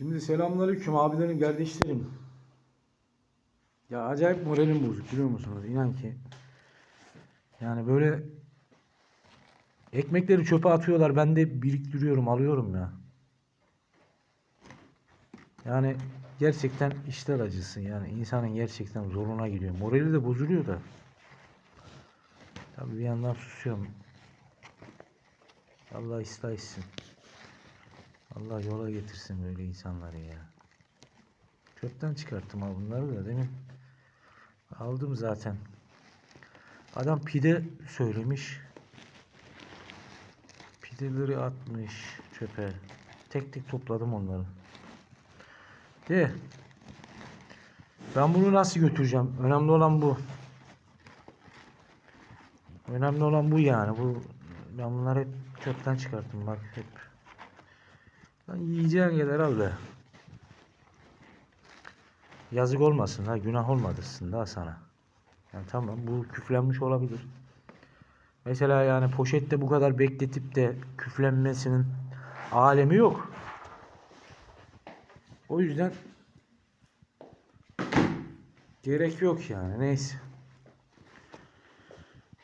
Şimdi selamünaleyküm abilerim, kardeşlerim. Ya acayip moralim bozuk biliyor musunuz? İnan ki. Yani böyle ekmekleri çöpe atıyorlar. Ben de biriktiriyorum, alıyorum ya. Yani gerçekten işler acısı. Yani insanın gerçekten zoruna gidiyor. Morali de bozuluyor da. Tabii bir yandan susuyorum. Allah ıslah etsin. Allah yola getirsin böyle insanları ya. Çöpten çıkarttım ha bunları da demin. Aldım zaten. Adam pide söylemiş. Pideleri atmış çöpe. Tek tek topladım onları. De. Ben bunu nasıl götüreceğim? Önemli olan bu. Önemli olan bu yani. Bu ben bunları hep çöpten çıkarttım bak hep. Lan yiyeceğin kadar al. Yazık olmasın ha günah olmadısın daha sana. Yani tamam bu küflenmiş olabilir. Mesela yani poşette bu kadar bekletip de küflenmesinin alemi yok. O yüzden gerek yok yani neyse.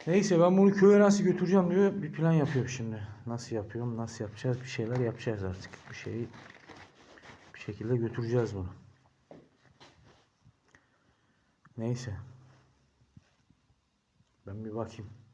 Neyse ben bunu köye nasıl götüreceğim diyor bir plan yapıyorum şimdi. Nasıl yapıyorum nasıl yapacağız bir şeyler yapacağız artık. Bir şeyi bir şekilde götüreceğiz bunu. Neyse. Ben bir bakayım.